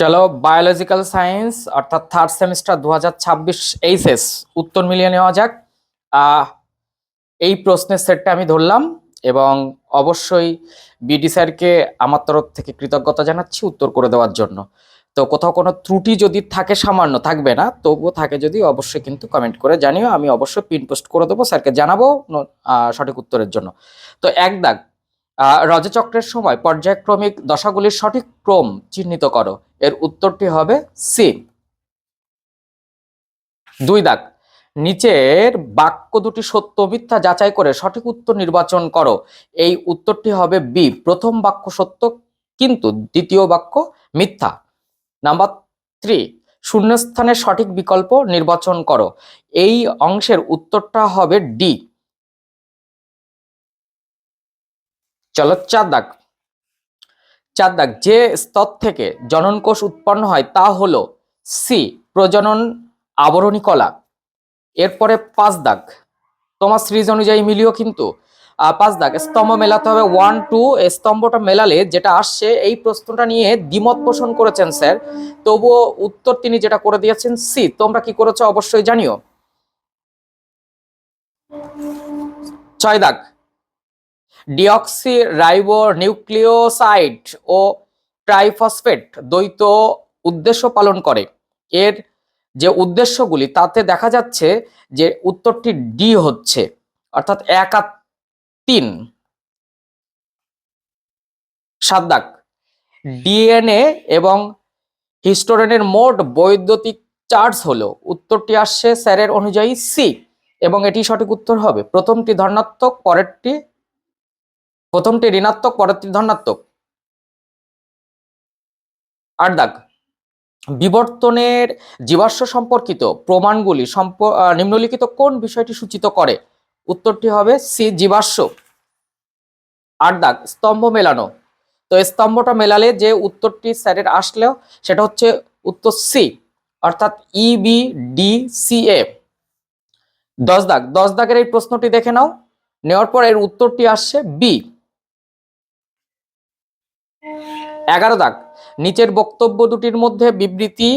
চলো biological science অর্থাৎ third semester দু হাজার ছাব্বিশ এইচএস উত্তর মিলিয়ে নেওয়া যাক। এই প্রশ্নের সেটটা আমি ধরলাম এবং অবশ্যই বিডি স্যারকে আমার তরফ থেকে কৃতজ্ঞতা জানাচ্ছি উত্তর করে দেওয়ার জন্য। তো কোথাও কোনো ত্রুটি যদি থাকে, সামান্য থাকবে না, তবুও থাকে যদি, অবশ্যই কিন্তু কমেন্ট করে জানিও। আমি অবশ্যই পিন পোস্ট করে দেবো স্যারকে জানাব সঠিক উত্তরের জন্য। তো এক দাগ রজচক্রের সময় পর্যায়ক্রমিক দশাগুলির সঠিক ক্রম চিহ্নিত করো। এর উত্তরটি হবে সি। দুই দাগ। নিচের বাক্য দুটি সত্য মিথ্যা যাচাই করে সঠিক উত্তর নির্বাচন করো। এই উত্তরটি হবে বি। প্রথম বাক্য সত্য, কিন্তু দ্বিতীয় বাক্য মিথ্যা। Number three. শূন্যস্থানের সঠিক বিকল্প নির্বাচন করো। এই অংশের উত্তরটা হবে ডি। চলো চার দাগ। চার দাগ, যে স্তর থেকে জননকোষ উৎপন্ন হয় তা হলো সি প্রজনন আবরণী কলা। এরপরে পাঁচ দাগ। তোমার সিরিজ অনুযায়ী মিলিও কিন্তু। পাঁচ দাগ, স্তম্ভ মেলাতে হবে। ওয়ান টু স্তম্ভটা মেলালে যেটা আসছে, এই প্রশ্নটা নিয়ে দ্বিমত পোষণ করেছেন স্যার। তবুও উত্তর তিনি যেটা করে দিয়েছেন সি তোমরা কি করেছ অবশ্যই জানিও। ছয় দাগ। ডিঅক্সি রাইবো নিউক্লিওসাইড ও ট্রাইফসফেট দ্বৈত উদ্দেশ্য পালন করে। এর যে উদ্দেশ্যগুলি, তাতে দেখা যাচ্ছে যে উত্তরটি ডি হচ্ছে, অর্থাৎ এক আর তিন। সাত দাগ। ডিএনএ এবং হিস্টোরেনের মোট বৈদ্যুতিক চার্জ হলো, উত্তরটি আসছে স্যারের অনুযায়ী সি, এবং এটি সঠিক উত্তর হবে। প্রথমটি ধনাত্মক, পরেরটি প্রথমটি ঋণাত্মক, পরেরটি ধনাত্মক। আট দাগ। বিবর্তনের জীবাশ্ম সম্পর্কিত প্রমাণগুলি নিম্নলিখিত কোন বিষয়টি সূচিত করে? উত্তরটি হবে সি, জীবাশ্ম। আট দাগ, স্তম্ভ মেলানো। তো স্তম্ভটা মেলালে যে উত্তরটি স্যারের আসলেও সেটা হচ্ছে উত্তর সি, অর্থাৎ E, B, D, C, A. দশ দাগ, দশ দাগের এই প্রশ্নটি দেখে নাও। নেওয়ার পর এর উত্তরটি আসছে বি। এগারো দাগ। নিচের বক্তব্য দুটির মধ্যে বিবৃতি,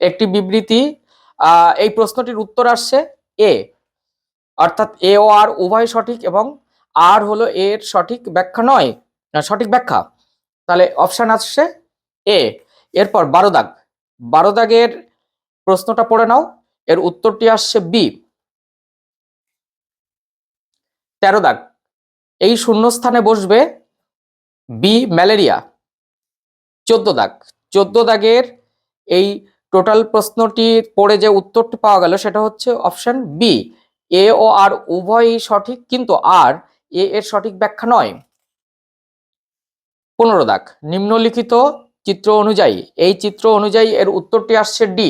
একটি বিবৃতি এই প্রশ্নটির উত্তর আসছে এ, অর্থাৎ এ ও আর উভয় সঠিক এবং আর হলো এর সঠিক ব্যাখ্যা নয় সঠিক ব্যাখ্যা। তাহলে অপশান আসছে এ। এরপর বারো দাগ। বারো দাগের প্রশ্নটা পড়ে নাও, এর উত্তরটি আসছে বি। তেরো দাগ। এই শূন্যস্থানে বসবে বি ম্যালেরিয়া। চোদ্দ দাগ। চোদ্দ দাগের এই টোটাল প্রশ্নটি পড়ে যে উত্তরটি পাওয়া গেল সেটা হচ্ছে অপশন বি এ ও আর উভয়ই সঠিক কিন্তু আর এ এর সঠিক ব্যাখ্যা নয়। পনেরো দাগ। নিম্নলিখিত চিত্র অনুযায়ী, এই চিত্র অনুযায়ী এর উত্তরটি আসছে ডি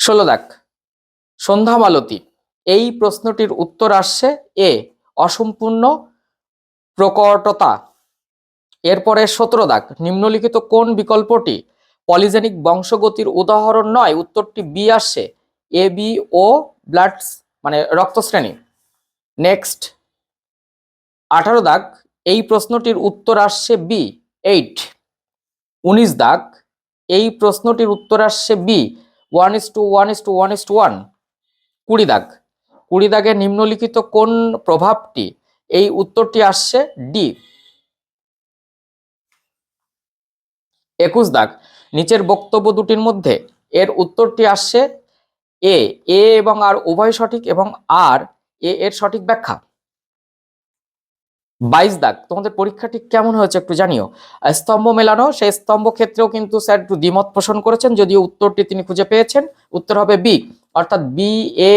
ষোলো দাগ। সন্ধ্যা মালতী এই প্রশ্নটির উত্তর আসছে এ অসম্পূর্ণ প্রকটতা। এরপরে সতেরো দাগ নিম্নলিখিত কোন বিকল্পটি? পলিজেনিক বংশগতির উদাহরণ নয়, উত্তরটি বি আসছে। এ, বি, ও ব্লাড মানে রক্তশ্রেণী। নেক্সট। আঠারো দাগ, এই প্রশ্নটির উত্তর আসছে বি, এইট। উনিশ দাগ, এই প্রশ্নটির উত্তর আসছে B, one is two one is two one is two one. কুড়ি দাগ, কুড়ি দাগে নিম্নলিখিত কোন প্রভাবটি? এই উত্তরটি আসছে ডি। একুশ দাগ, নিচের বক্তব্য দুটির মধ্যে এর উত্তরটি আসছে এ এ এবং আর উভয় সঠিক এবং আর, এ এর সঠিক ব্যাখ্যা। বাইশ দাগ, তোমাদের পরীক্ষাটি কেমন হয়েছে একটু জানিও। স্তম্ভ মেলানো, সেই স্তম্ভ ক্ষেত্রেও কিন্তু স্যার একটু দ্বিমত পোষণ করেছেন, যদিও উত্তরটি তিনি খুঁজে পেয়েছেন। উত্তর হবে বি, অর্থাৎ বি, এ,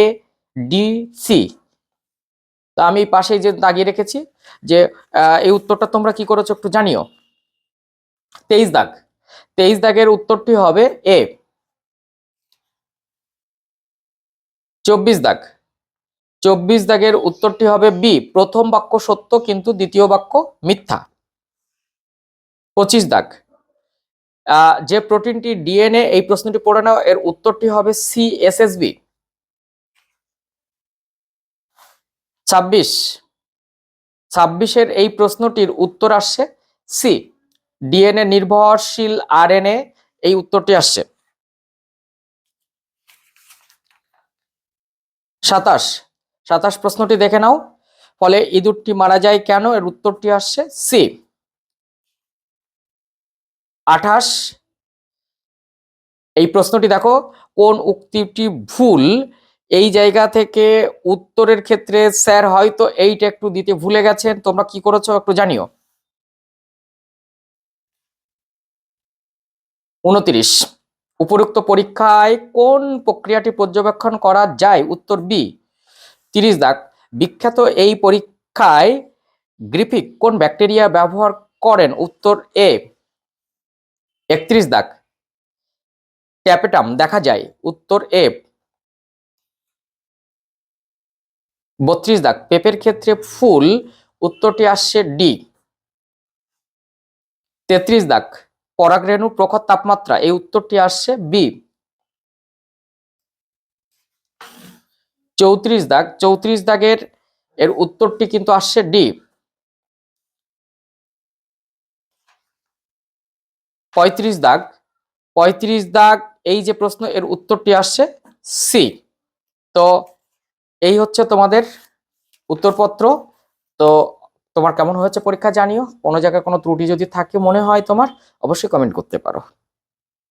ডি, সি। তা আমি পাশেই যে দাগিয়ে রেখেছি যে এই উত্তরটা তোমরা কি করেছ একটু জানিও। তেইশ দাগ। তেইশ দাগের উত্তরটি হবে এ। চব্বিশ দাগ। চব্বিশ দাগের উত্তরটি হবে বি। প্রথম বাক্য সত্য, কিন্তু দ্বিতীয় বাক্য মিথ্যা। পঁচিশ দাগ। যে প্রোটিনটি ডিএনএ, এই প্রশ্নটি পড়ে নাও। এর উত্তরটি হবে সি ছাব্বিশ। ছাব্বিশের এই প্রশ্নটির উত্তর আসছে সি ডিএনএ নির্ভরশীল আরএনএ এই উত্তরটি আসছে। সাতাশ। সাতাশ প্রশ্নটি দেখে নাও, ফলে ইঁদুরটি মারা যায় কেন? এর উত্তরটি আসছে সি আঠাশ। এই প্রশ্নটি দেখো, কোন উক্তিটি ভুল? এই জায়গা থেকে উত্তরের ক্ষেত্রে স্যার হয়তো এইটা একটু দিতে ভুলে গেছেন, তোমরা কি করেছ একটু জানিও। উনত্রিশ, উপরোক্ত পরীক্ষায় কোন প্রক্রিয়াটি পর্যবেক্ষণ করা যায়? উত্তর বি, তিরিশ দাগ। বিখ্যাত এই পরীক্ষায় গ্রিফিক কোন ব্যাকটেরিয়া ব্যবহার করেন? উত্তর এ, একত্রিশ দাগ। ট্যাপেটাম, দেখা যায়। উত্তর এ বত্রিশ দাগ। পেপের ক্ষেত্রে ফুল, উত্তরটি আসছে ডি। তেত্রিশ দাগ। পরাগরেণু প্রখর তাপমাত্রা, এই উত্তরটি আসছে বি। চৌত্রিশ দাগ। চৌত্রিশ দাগের, এর উত্তরটি কিন্তু আসছে ডি। পঁয়ত্রিশ দাগ। পঁয়ত্রিশ দাগ, এই যে প্রশ্ন, এর উত্তরটি আসছে সি। তো এই হচ্ছে তোমাদের উত্তরপত্র। তো তোমার কেমন হয়েছে পরীক্ষা জানিও। কোনো জায়গায় কোনো ত্রুটি যদি থাকে মনে হয় তোমার, অবশ্যই কমেন্ট করতে পারো।